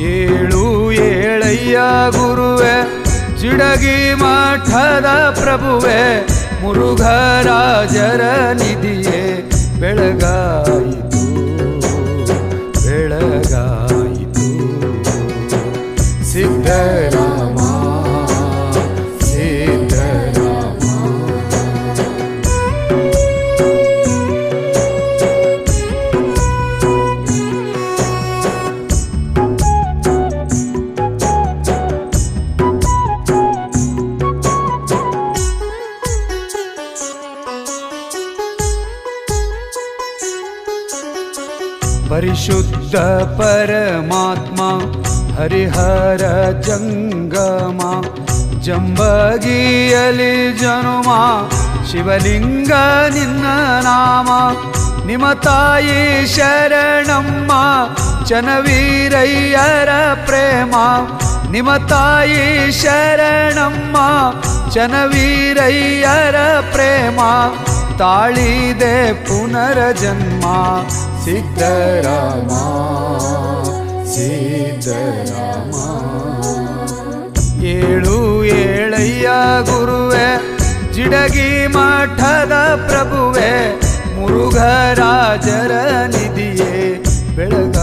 ಏಳು ಏಳಯ್ಯ ಗುರುವೆ ಜಿಡಗಿ ಮಠದ ಪ್ರಭುವೆ ಮುರುಘರಾಜರ ನಿಧಿಯೇ ಬೆಳಗಾಯಿತು ಬೆಳಗಾಯಿತು. ಸಿದ್ಧರಾಮ ಪರಿಶುದ್ಧ ಪರಮಾತ್ಮ हरिहर ಜಂಗಮ ಜಂಬಗಿಯಲಿ ಜನುಮ, ಶಿವಲಿಂಗ ನಿನ್ನ ನಾಮ ನಿಮ ತಾಯಿ ಶರಣಮ್ಮ ಚನವೀರಯ್ಯರ ಪ್ರೇಮ ನಿಮ ತಾಯಿ ಶರಣಮ್ಮ ಚನವೀರಯ್ಯರ ಪ್ರೇಮ, ತಾಳಿದೆ ಪುನರ್ಜನ್ಮ ಸಿದ್ಧರಾಮ ಸಿದ್ಧರಾಮ ಏಳು ಏಳಯ್ಯ ಗುರುವೆ ಜಿಡಗಿ ಮಠದ ಪ್ರಭುವೆ ಮುರುಘರಾಜರ ನಿಧಿಯೇ ಬೆಳಗಾಯಿತು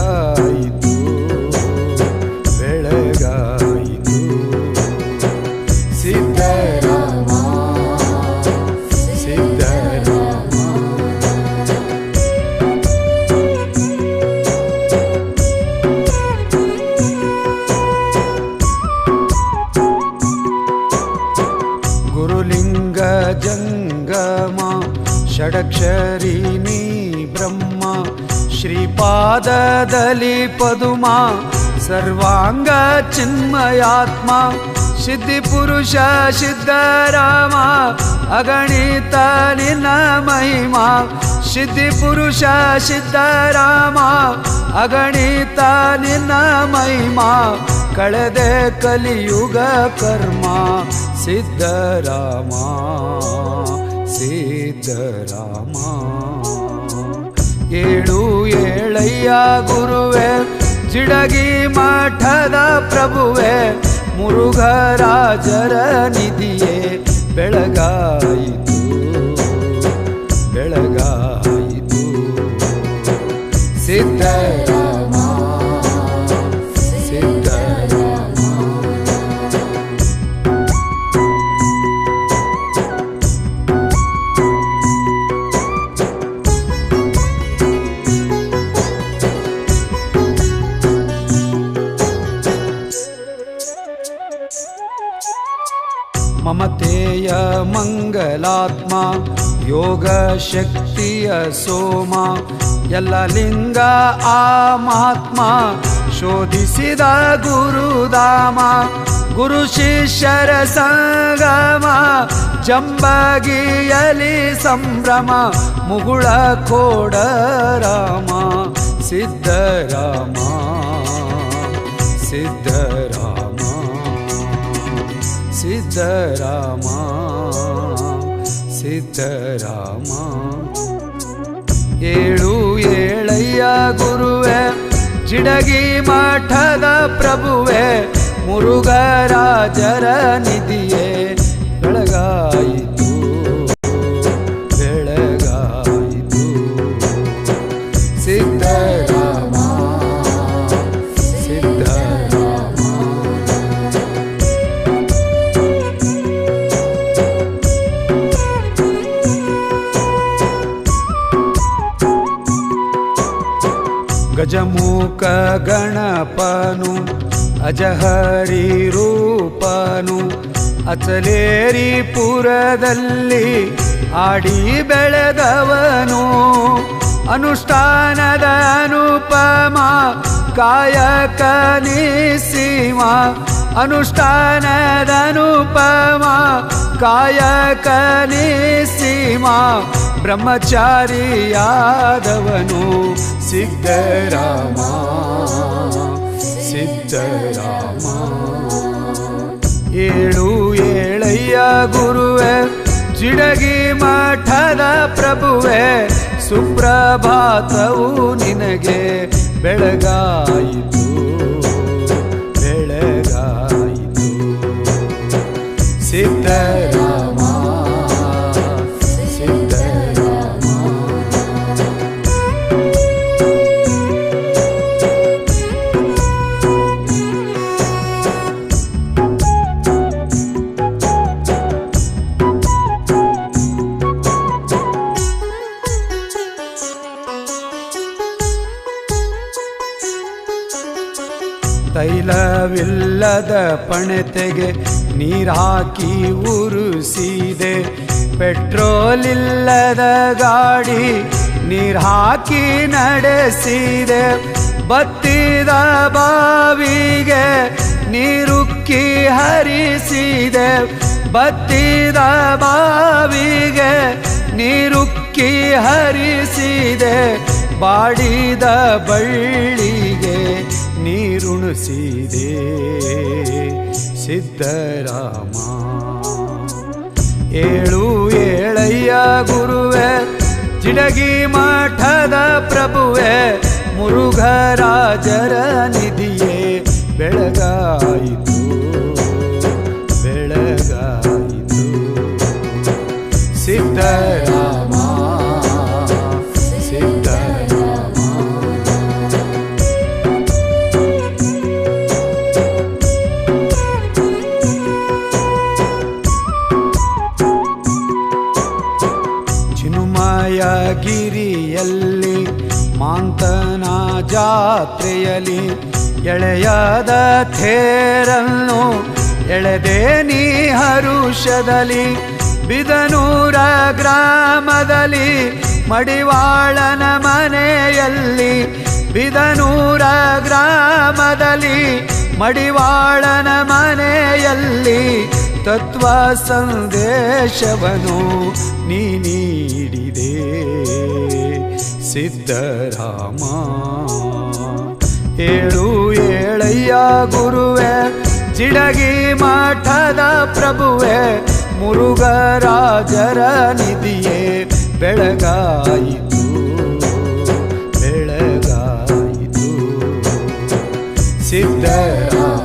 ಷಡಕ್ಷರಿ ನೀ ಬ್ರಹ್ಮ, ಶ್ರೀಪಾದದಲ್ಲಿ ಪದುಮಾ, ಸರ್ವಾಂಗ ಚಿನ್ಮಯಾತ್ಮ, ಸಿದ್ಧಿ ಪುರುಷ ಸಿದ್ಧರಾಮ ಅಗಣಿತ ನಿನ್ನ ಮಹಿಮಾ, ಸಿದ್ಧಿ ಪುರುಷ ಸಿದ್ಧರಾಮ ಅಗಣಿತ ನಿನ್ನ ಮಹಿಮಾ, ಕಳೆದೆ ಕಲಿಯುಗ ಕರ್ಮ ಸಿದ್ಧರಾಮ ಸಿದ್ಧರಾಮ ಏಳು ಏಳಯ್ಯ ಗುರುವೆ ಜಿಡಗಿ ಮಠದ ಪ್ರಭುವೆ ಮುರುಘರಾಜರ ನಿಧಿಯೇ ಬೆಳಗಾಯಿತು ಬೆಳಗಾಯಿತು. ಸಿದ್ಧರಾಮ. ಮಂಗಲಾತ್ಮ, ಯೋಗ ಶಕ್ತಿಯ ಸೋಮ. ಎಲ್ಲ ಲಿಂಗ ಆ ಮಹಾತ್ಮ ಶೋಧಿಸಿದ ಗುರುಧಾಮ. ಗುರು ಶಿಷ್ಯರ ಸಂಗಮ ಜಂಬಗಿಯಲಿ ಸಂಭ್ರಮ. ಮುಗುಳ ಕೋಡ ರಾಮ ಸಿದ್ಧರಾಮ ಸಿದ್ಧರಾಮ ಸಿದ್ಧರಾಮ. ಸಿದ್ಧರಾಮ. ಏಳು ಏಳಯ್ಯ ಗುರುವೆ ಜಿಡಗಿ ಮಠದ ಪ್ರಭುವೆ ಮುರುಘರಾಜರ ನಿಧಿಯೇ. ಗಜಮುಖ ಗಣಪನು, ಅಜಹರಿ ರೂಪನು, ಅಚಲೇರಿ ಪುರದಲ್ಲಿ ಆಡಿ ಬೆಳೆದವನು. ಅನುಷ್ಠಾನದ ಅನುಪಮ, ಕಾಯಕ ನಿಸೀಮ, ಅನುಷ್ಠಾನದ ಅನುಪಮ, ಕಾಯಕ ನಿಸೀಮ, ಬ್ರಹ್ಮಚಾರಿಯಾದವನು. ಸಿದ್ಧರಾಮ ಸಿದ್ಧರಾಮ. ಏಳು ಏಳಯ್ಯ ಗುರುವೆ ಜಿಡಗಿ ಮಠದ ಪ್ರಭುವೆ ಸುಪ್ರಭಾತವು ನಿನಗೆ ಬೆಳಗಾಯಿತು. ತೈಲವಿಲ್ಲದ ಪಣತೆಗೆ ನೀರಾಕಿ ಉರುಸಿದೆ. ಪೆಟ್ರೋಲ್ ಇಲ್ಲದ ಗಾಡಿ ನೀರು ಹಾಕಿ ನಡೆಸಿದೆ. ಬತ್ತಿದ ಬಾವಿಗೆ ನೀರುಕ್ಕಿ ಹರಿಸಿದೆ. ಬತ್ತಿದ ಬಾವಿಗೆ ನೀರುಕ್ಕಿ ಹರಿಸಿದೆ. ಬಾಡಿದ ಬಳ್ಳಿಗೆ ನೀರುಣಿಸಿದೆ ಸಿದ್ಧರಾಮ ಏಳು ಏಳಯ್ಯ ಗುರುವೆ ಜಿಡಗಿ ಮಠದ ಪ್ರಭುವೆ ಮುರುಘರಾಜರ ಚಿನುಮಯಗಿರಿಯಲ್ಲಿ ಮಾಂತನ ಜಾತ್ರೆಯಲ್ಲಿ ಎಳೆಯದ ಥೇರನ್ನು ಎಳೆದೆ ನೀ ಹರುಷದಲ್ಲಿ ಬಿದನೂರ ಗ್ರಾಮದಲ್ಲಿ ಮಡಿವಾಳನ ಮನೆಯಲ್ಲಿ ಬಿದನೂರ ಗ್ರಾಮದಲ್ಲಿ ಮಡಿವಾಳನ ಮನೆಯಲ್ಲಿ ತತ್ವ ಸಂದೇಶವನು ನೀ ನೀಡಿದೆ ಸಿದ್ಧರಾಮ. ಏಳು ಏಳಯ್ಯ ಗುರುವೆ ಜಿಡಗಿ ಮಠದ ಪ್ರಭುವೆ ಮುರುಘರಾಜರ ನಿಧಿಯೇ ಬೆಳಗಾಯಿತು ಬೆಳಗಾಯಿತು. ಸಿದ್ಧರಾಮ.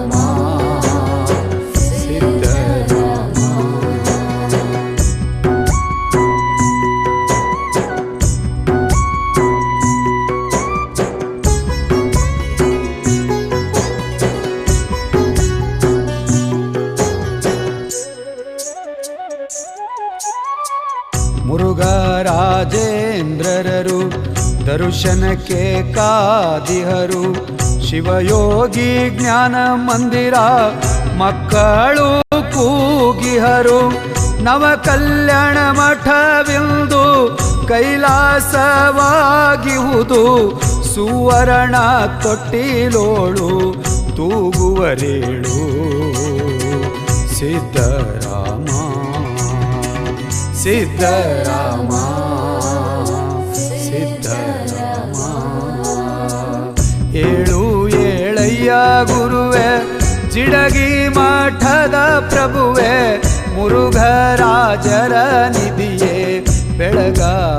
ಮುರುಘರಾಜೇಂದ್ರರರು ದರ್ಶನಕ್ಕೆ ಕಾದಿಹರು, ಶಿವಯೋಗಿ ಜ್ಞಾನ ಮಂದಿರ, ಮಕ್ಕಳು ಕೂಗಿಹರು ನವ ಕಲ್ಯಾಣ ಮಠವಿಂದು ಕೈಲಾಸವಾಗಿಹುದು, ಸುವರ್ಣ ತೊಟ್ಟಿಲೋಳು ತೂಗುವರೇಳು ಸಿದ್ಧರಾಮ ಸಿದ್ಧರಾಮ ಸಿದ್ಧರಾಮ. ಏಳು ಏಳಯ್ಯ ಗುರುವೆ ಜಿಡಗಿ ಮಠದ ಪ್ರಭುವೆ ಮುರುಘರಾಜರ ನಿಧಿಯೇ ಬೆಳಗಾಯಿತು